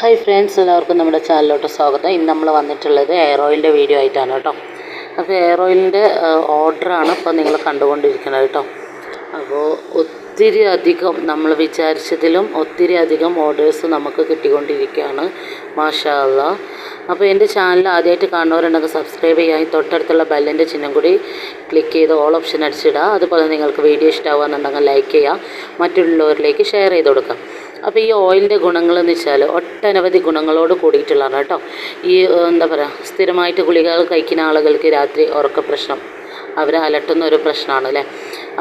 Hi friends എല്ലാവർക്കും നമ്മുടെ ചാനലിലോട്ട് സ്വാഗതം. ഇന്ന് നമ്മൾ വന്നിട്ടുള്ളത് എയർ ഓയിലിന്റെ വീഡിയോ ആയിട്ടാണ് കേട്ടോ. അപ്പോൾ എയർ ഓയിലിന്റെ ഓർഡറാണ് ഇപ്പോൾ നിങ്ങൾ കണ്ടുകൊണ്ടിരിക്കുന്നത് കേട്ടോ. അപ്പോൾ ഒത്തിരി അധികം നമ്മൾ വിചാരിച്ചതിലും ഒത്തിരി അധികം ഓർഡേഴ്സ് നമുക്ക് കിട്ടിക്കൊണ്ടിരിക്കുകയാണ്. മാഷാ അല്ലാ അപ്പോൾ എന്റെ ചാനൽ ആദ്യമായിട്ട് കാണുന്നവരുണ്ടെങ്കിൽ സബ്സ്ക്രൈബ് ചെയ്യാൻ തൊട്ടടുത്തുള്ള ബെല്ലിന്റെ ചിഹ്നം കൂടി ക്ലിക്ക് ചെയ്ത് ഓൾ ഓപ്ഷൻ അടിച്ചിടുക. അതുപോലെ നിങ്ങൾക്ക് വീഡിയോ ഇഷ്ടമാകുന്നുണ്ടെങ്കിൽ ലൈക്ക് ചെയ്യുക. മറ്റുള്ളവരിലേക്ക് ഷെയർ ചെയ്ത് കൊടുക്കുക. അപ്പോൾ ഈ ഓയിലിന്റെ ഗുണങ്ങൾ എന്ന് വെച്ചാൽ ഒട്ടനവധി ഗുണങ്ങളോട് കൂടിയിട്ടുള്ളതാണ് കേട്ടോ. ഈ എന്താ പറയുക സ്ഥിരമായിട്ട് ഗുളികകൾ കഴിക്കുന്ന ആളുകൾക്ക് രാത്രി ഉറക്ക പ്രശ്നം അവരെ അലട്ടുന്ന ഒരു പ്രശ്നമാണ് അല്ലേ?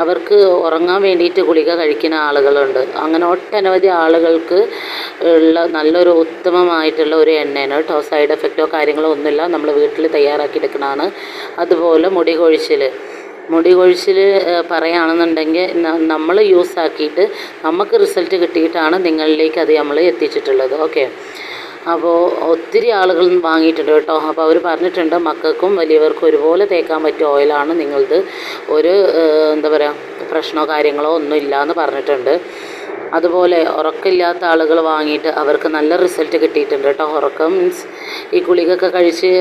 അവർക്ക് ഉറങ്ങാൻ വേണ്ടിയിട്ട് ഗുളിക കഴിക്കുന്ന ആളുകളുണ്ട്. അങ്ങനെ ഒട്ടനവധി ആളുകൾക്ക് ഉള്ള നല്ലൊരു ഉത്തമമായിട്ടുള്ള ഒരു എണ്ണയാണ് കേട്ടോ. സൈഡ് എഫക്റ്റോ കാര്യങ്ങളോ ഒന്നുമില്ല. നമ്മൾ വീട്ടിൽ തയ്യാറാക്കി തയ്യാറാക്കിയെടുക്കുന്നതാണ് അതുപോലെ മുടി കൊഴിച്ചിൽ മുടി കൊഴിച്ചിൽ പറയുകയാണെന്നുണ്ടെങ്കിൽ നമ്മൾ യൂസ് ആക്കിയിട്ട് നമുക്ക് റിസൾട്ട് കിട്ടിയിട്ടാണ് നിങ്ങളിലേക്ക് അത് നമ്മൾ എത്തിച്ചിട്ടുള്ളത്. ഓക്കെ? അപ്പോൾ ഒത്തിരി ആളുകൾ വാങ്ങിയിട്ടുണ്ട് കേട്ടോ. അപ്പോൾ അവർ പറഞ്ഞിട്ടുണ്ട് മക്കൾക്കും വലിയവർക്കും ഒരുപോലെ തേക്കാൻ പറ്റിയ ഓയിലാണ് നിങ്ങളത് ഒരു എന്താ പറയുക പ്രശ്നമോ കാര്യങ്ങളോ ഒന്നും ഇല്ല എന്ന് പറഞ്ഞിട്ടുണ്ട്. അതുപോലെ ഉറക്കമില്ലാത്ത ആളുകൾ വാങ്ങിയിട്ട് അവർക്ക് നല്ല റിസൾട്ട് കിട്ടിയിട്ടുണ്ട് കേട്ടോ. ഉറക്കം മീൻസ് ഈ ഗുളികയൊക്കെ കഴിച്ച്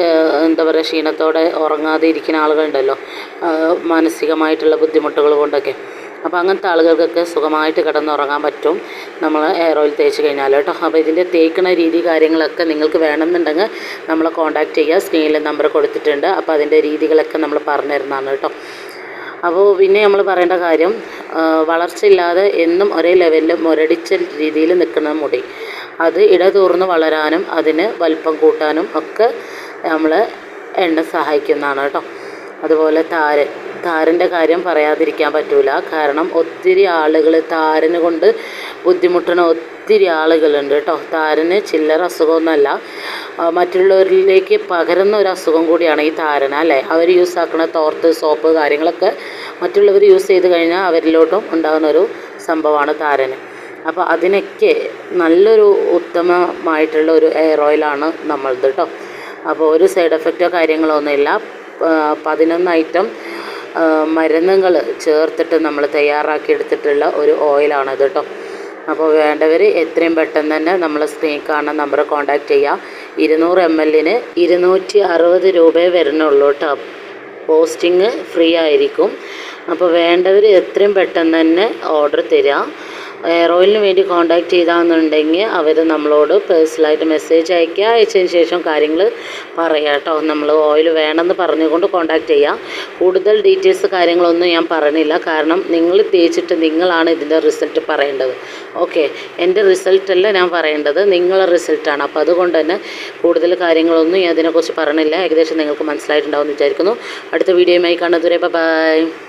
എന്താ പറയുക ക്ഷീണത്തോടെ ഉറങ്ങാതെ ഇരിക്കുന്ന ആളുകളുണ്ടല്ലോ. മാനസികമായിട്ടുള്ള ബുദ്ധിമുട്ടുകൾ കൊണ്ടൊക്കെ. അപ്പോൾ അങ്ങനത്തെ ആളുകൾക്കൊക്കെ സുഖമായിട്ട് കിടന്നുറങ്ങാൻ പറ്റും. നമ്മൾ എയർ ഓയിൽ തേച്ച് കഴിഞ്ഞാൽ കേട്ടോ. അപ്പോൾ ഇതിന്റെ തേക്കണ രീതി കാര്യങ്ങളൊക്കെ നിങ്ങൾക്ക് വേണമെന്നുണ്ടെങ്കിൽ നമ്മളെ കോൺടാക്റ്റ് ചെയ്യുക. സ്ക്രീനിൽ നമ്പർ കൊടുത്തിട്ടുണ്ട്. അപ്പോൾ അതിന്റെ രീതികളൊക്കെ നമ്മൾ പറഞ്ഞു തരുന്നതാണ് കേട്ടോ. അപ്പോൾ പിന്നെ നമ്മൾ പറയേണ്ട കാര്യം വളർച്ചയില്ലാതെ എന്നും ഒരേ ലെവലിൽ മുരടിച്ച രീതിയിൽ നിൽക്കുന്ന മുടി. അത് ഇടതൂർന്ന് വളരാനും അതിന് വലിപ്പം കൂട്ടാനും ഒക്കെ നമ്മൾ എണ്ണ സഹായിക്കുന്നതാണ് കേട്ടോ. അതുപോലെ താരൻ താരന്റെ കാര്യം പറയാതിരിക്കാൻ പറ്റൂല. കാരണം ഒത്തിരി ആളുകൾ താരന് കൊണ്ട് ബുദ്ധിമുട്ടുന്ന ഒത്തിരി ആളുകളുണ്ട് കേട്ടോ. താരന് ചില്ലറ അസുഖമൊന്നുമല്ല. മറ്റുള്ളവരിലേക്ക് പകരുന്ന ഒരു അസുഖം കൂടിയാണ് ഈ ധാരണ അല്ലേ? അവർ യൂസ് ആക്കുന്ന തോർത്ത് സോപ്പ് കാര്യങ്ങളൊക്കെ മറ്റുള്ളവർ യൂസ് ചെയ്ത് കഴിഞ്ഞാൽ അവരിലോട്ടും ഉണ്ടാകുന്ന ഒരു സംഭവമാണ് ധാരണ. അപ്പോൾ അതിനൊക്കെ നല്ലൊരു ഉത്തമമായിട്ടുള്ള ഒരു എയർ ഓയിലാണ് നമ്മളത് കേട്ടോ അപ്പോൾ ഒരു സൈഡ് എഫക്റ്റോ കാര്യങ്ങളോ ഒന്നുമില്ല പതിനൊന്ന് ഐറ്റം മരുന്നുകൾ ചേർത്തിട്ട് നമ്മൾ തയ്യാറാക്കി എടുത്തിട്ടുള്ള ഒരു ഓയിലാണത് കേട്ടോ അപ്പോൾ വേണ്ടവർ എത്രയും പെട്ടെന്ന് തന്നെ നമ്മൾ സ്ക്രീൻ കാണുന്ന നമ്പർ കോൺടാക്റ്റ് ചെയ്യുക ഇരുന്നൂറ് എം എല്ലിന് ഇരുന്നൂറ്റി അറുപത് രൂപയെ വരുന്നുള്ളൂ കേട്ടോ. പോസ്റ്റിങ് ഫ്രീ ആയിരിക്കും. അപ്പോൾ വേണ്ടവർ എത്രയും പെട്ടെന്ന് തന്നെ ഓർഡർ തരിക എയർ വേണ്ടി കോൺടാക്റ്റ് ചെയ്താന്നുണ്ടെങ്കിൽ അവർ നമ്മളോട് പേഴ്സണലായിട്ട് മെസ്സേജ് അയക്കുക അയച്ചതിന് ശേഷം കാര്യങ്ങൾ പറയാം കേട്ടോ. നമ്മൾ ഓയിൽ വേണമെന്ന് പറഞ്ഞുകൊണ്ട് കോൺടാക്റ്റ് ചെയ്യാം. കൂടുതൽ ഡീറ്റെയിൽസ് കാര്യങ്ങളൊന്നും ഞാൻ പറഞ്ഞില്ല. കാരണം നിങ്ങൾ തേച്ചിട്ട് നിങ്ങളാണ് ഇതിന്റെ റിസൾട്ട് പറയേണ്ടത്. ഓക്കെ എന്റെ റിസൾട്ടല്ല ഞാൻ പറയേണ്ടത്. നിങ്ങളെ റിസൾട്ടാണ് അപ്പോൾ അതുകൊണ്ട് തന്നെ കൂടുതൽ കാര്യങ്ങളൊന്നും ഞാൻ അതിനെക്കുറിച്ച് പറഞ്ഞില്ല. ഏകദേശം നിങ്ങൾക്ക് മനസ്സിലായിട്ടുണ്ടാവും എന്ന് വിചാരിക്കുന്നു. അടുത്ത വീഡിയോയുമായി കാണുന്നതുവരെ ബൈ